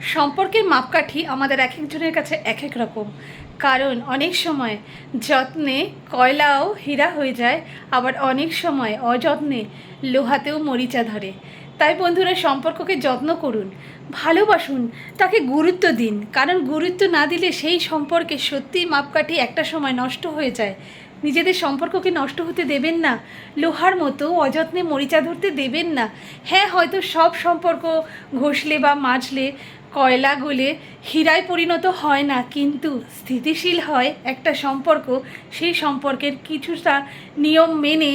সম্পর্কের মাপকাঠি আমাদের এক একজনের কাছে এক এক রকম। কারণ অনেক সময় যত্নে কয়লাও হীরা হয়ে যায়, আবার অনেক সময় অযত্নে লোহাতেও মরিচা ধরে। তাই বন্ধুরা, সম্পর্ককে যত্ন করুন, ভালোবাসুন, তাকে গুরুত্ব দিন। কারণ গুরুত্ব না দিলে সেই সম্পর্কে সত্যিই মাপকাঠি একটা সময় নষ্ট হয়ে যায়। নিজেদের সম্পর্ককে নষ্ট হতে দেবেন না, লোহার মতো অযত্নে মরিচা ধরতে দেবেন না। হ্যাঁ হয়তো সব সম্পর্ক ঘষলে বা মাজলে কয়লা গলে হীরায় পরিণত হয় না, কিন্তু স্থিতিশীল হয় একটা সম্পর্ক। সেই সম্পর্কের কিছুটা নিয়ম মেনে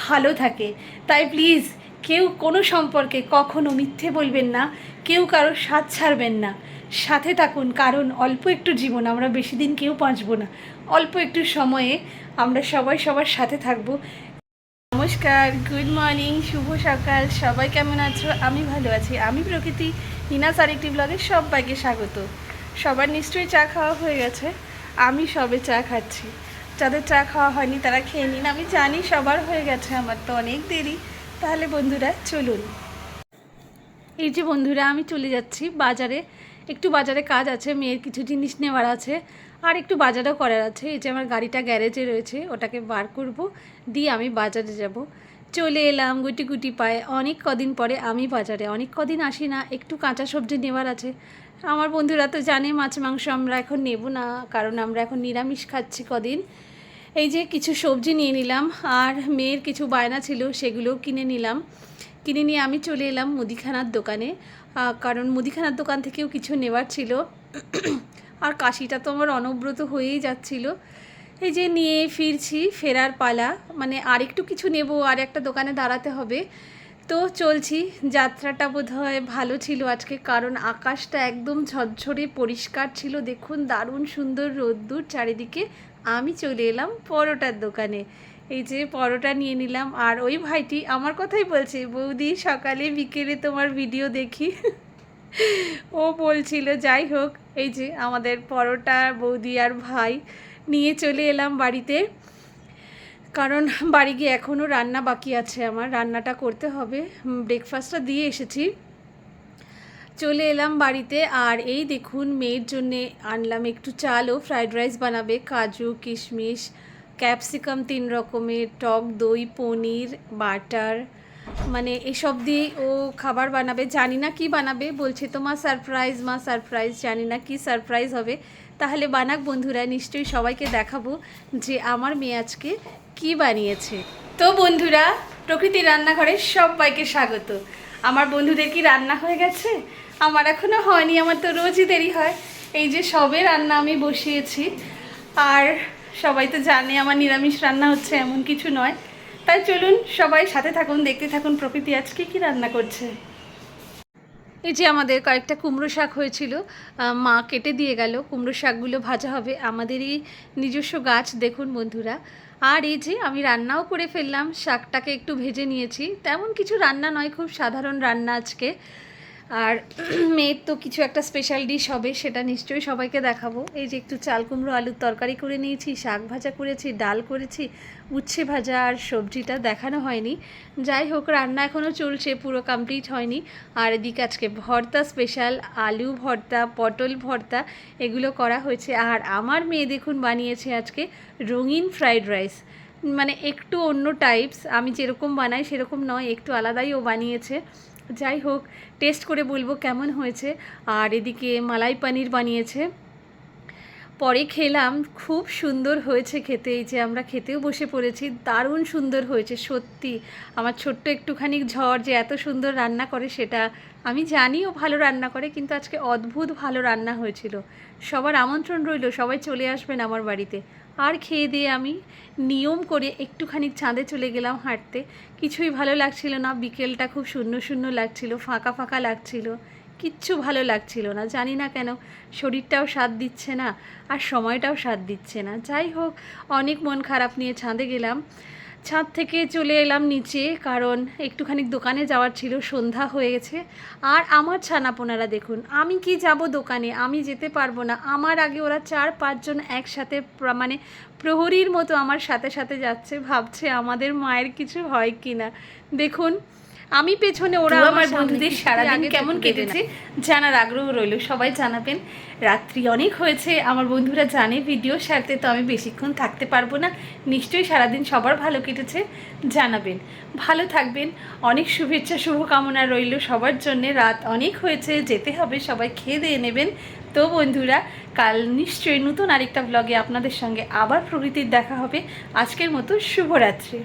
ভালো থাকে। তাই প্লিজ কেউ কোনো সম্পর্কে কখনো মিথ্যে বলবেন না, কেউ কারও সাথ ছাড়বেন না। সাথে থাকুন, কারণ অল্প একটু জীবন আমরা বেশি দিন কেউ বাঁচবো না। অল্প একটু সময়ে আমরা সবাই সবার সাথে থাকব। নমস্কার গুড মর্নিং শুভ সকাল, সবাই কেমন আছো? আমি ভালো আছি। আমি প্রকৃতি হিনাস আরেকটি ব্লগে সবাইকে স্বাগত। সবার নিশ্চয়ই চা খাওয়া হয়ে গেছে। আমি সবে চা খাচ্ছি। যাদের চা খাওয়া হয়নি তারা খেয়ে নিন। আমি জানি সবার হয়ে গেছে, আমার তো অনেক দেরি। তাহলে বন্ধুরা, চলুন। এই যে বন্ধুরা, আমি চলে যাচ্ছি বাজারে। একটু বাজারে কাজ আছে, মেয়ের কিছু জিনিস নেওয়ার আছে। আর একটু বাজারও করার আছে। এই যে আমার গাড়িটা গ্যারেজে রয়েছে, ওটাকে বার করব, দিয়ে আমি বাজারে যাব। চলে এলাম গুটি গুটি পায়ে। অনেক কদিন পরে আমি বাজারে, অনেক কদিন আসি না, একটু কাঁচা সবজি নেওয়ার আছে। আমার বন্ধুরা তো জানে, মাছ, মাংস আমরা এখন নেব না, কারণ আমরা এখন নিরামিষ খাচ্ছি কদিন। এই যে কিছু সবজি নিয়ে নিলাম, আর মেয়ের কিছু বায়না ছিল, সেগুলোও কিনে নিলাম। কিনে নিয়ে আমি চলে এলাম মুদিখানার দোকানে। কারণ মুদিখানার দোকান থেকেও কিছু নেওয়ার ছিল। আর কাশিটা তো আমার অনব্রত হয়েই যাচ্ছিল। এই যে নিয়ে ফিরছি ফেরার পালা মানে আর একটু কিছু নেব, আর একটা দোকানে দাঁড়াতে হবে। তো চলছি, যাত্রাটা বোধহয় ভালো ছিল আজকে, কারণ আকাশটা একদম ঝরঝরে পরিষ্কার ছিল। দেখুন, দারুণ সুন্দর রোদ্দুর চারিদিকে। আমি চলে এলাম পরোটার দোকানে। এই যে পরোটা নিয়ে নিলাম, আর ওই ভাইটি আমার কথাই বলছে, বৌদি, সকালে বিকেলে তোমার ভিডিও দেখি। ও বলছিল, যাই হোক, এই যে আমাদের পরোটা বৌদি আর ভাই নিয়ে চলে এলাম বাড়িতে। কারণ বাড়ি গিয়ে এখনও রান্না বাকি আছে আমার, রান্নাটা করতে হবে। ব্রেকফাস্টটা দিয়ে এসেছি। চলে এলাম বাড়িতে আর এই দেখুন, মেয়ের জন্যে আনলাম একটু চাল ও ফ্রাইড রাইস বানাবে, কাজু, কিশমিশ ক্যাপসিকাম তিন রকমের, টক দই, পনির, বাটার মানে এসব দিয়ে ও খাবার বানাবে, জানি না কি বানাবে, বলছে তো মা সারপ্রাইজ মা সারপ্রাইজ জানি না কি সারপ্রাইজ হবে। তাহলে বানাক বন্ধুরা, নিশ্চয়ই সবাইকে দেখাবো যে আমার মেয়ে আজকে কি বানিয়েছে। তো বন্ধুরা, প্রকৃতির রান্নাঘরে সবাইকে স্বাগত। আমার বন্ধুদের কি রান্না হয়ে গেছে? আমার এখনও হয়নি, আমার তো রোজই দেরি হয়। এই যে সবে রান্না আমি বসিয়েছি। আর সবাই তো জানে আমার নিরামিষ রান্না হচ্ছে এমন কিছু নয়। তাই চলুন সবাই সাথে থাকুন, দেখতে থাকুন প্রকৃতি আজকে কি রান্না করছে। এই যে আমাদের কয়েকটা কুমড়ো শাক হয়েছিল মা কেটে দিয়ে গেল, কুমড়ো শাকগুলো ভাজা হবে আমাদেরই নিজস্ব গাছ, দেখুন বন্ধুরা। আর এই যে আমি রান্নাও করে ফেললাম, শাকটাকে একটু ভেজে নিয়েছি, তেমন কিছু রান্না নয়, খুব সাধারণ রান্না আজকে। আর মেয়ের তো কিছু একটা স্পেশাল ডিশ হবে, সেটা নিশ্চয়ই সবাইকে দেখাবো। এই যে একটু চাল কুমড়ো, আলুর তরকারি করে নিয়েছি, শাক ভাজা করেছি, ডাল করেছি, উচ্ছে ভাজা আর সবজিটা দেখানো হয়নি। যাই হোক, রান্না এখনও চলছে, পুরো কমপ্লিট হয়নি। আর এদিকে আজকে ভর্তা স্পেশাল আলু ভর্তা, পটল ভর্তা, এগুলো করা হয়েছে। আর আমার মেয়ে দেখুন বানিয়েছে আজকে রঙিন ফ্রাইড রাইস মানে একটু অন্য টাইপস আমি যেরকম বানাই সেরকম নয়, একটু আলাদাই ও বানিয়েছে। যাই হোক টেস্ট করে বলব কেমন হয়েছে। আর এদিকে মালাই পনির বানিয়েছে। পরে খেলাম, খুব সুন্দর হয়েছে খেতে। এই যে আমরা খেতেও বসে পড়েছি, দারুণ সুন্দর হয়েছে, সত্যি। আমার ছোট্ট একটুখানি ঝড় যে এত সুন্দর রান্না করে সেটা আমি জানি ও ভালো রান্না করে, কিন্তু আজকে অদ্ভুত ভালো রান্না হয়েছিল। সবার আমন্ত্রণ রইল, সবাই চলে আসবেন আমার বাড়িতে। আর খেয়ে দিয়ে আমি নিয়ম করে একটুখানি চাঁদে চলে গেলাম হাঁটতে। কিছুই ভালো লাগছিল না, বিকেলটা খুব শূন্য শূন্য লাগছিল, ফাঁকা ফাঁকা লাগছিল, কিচ্ছু ভালো লাগছিল না, জানি না কেন শরীরটাও সাথ দিচ্ছে না আর সময়টাও সাথ দিচ্ছে না। যাই হোক, অনেক মন খারাপ নিয়ে ছাঁদে গেলাম। ছাদ থেকে চলে এলাম নিচে, কারণ একটুখানি দোকানে যাওয়ার ছিল, সন্ধ্যা হয়ে গেছে। আর আমার ছানাপোনারা দেখুন, আমি কি যাব দোকানে? আমি যেতে পারব না। আমার আগে ওরা চার পাঁচজন একসাথে মানে প্রহরীর মতো আমার সাথে সাথে যাচ্ছে, ভাবছে আমাদের মায়ের কিছু হয় কি না দেখুন আমি পেছনে ওরা আমার বন্ধুদের সারাদিন কেমন। কেটেছে জানার আগ্রহ রইল সবাই জানাবেন। রাত্রি অনেক হয়েছে আমার বন্ধুরা জানে ভিডিও সারতে তো আমি বেশিক্ষণ থাকতে পারব না। নিশ্চয়ই সারাদিন সবার ভালো কেটেছে জানাবেন। ভালো থাকবেন অনেক শুভেচ্ছা শুভকামনা রইল সবার জন্যে। রাত অনেক হয়েছে যেতে হবে সবাই খেয়ে দিয়ে নেবেন। তো বন্ধুরা কাল নিশ্চয়ই নতুন আরেকটা ব্লগে আপনাদের সঙ্গে আবার প্রকৃতির দেখা হবে। আজকের মতো শুভরাত্রি।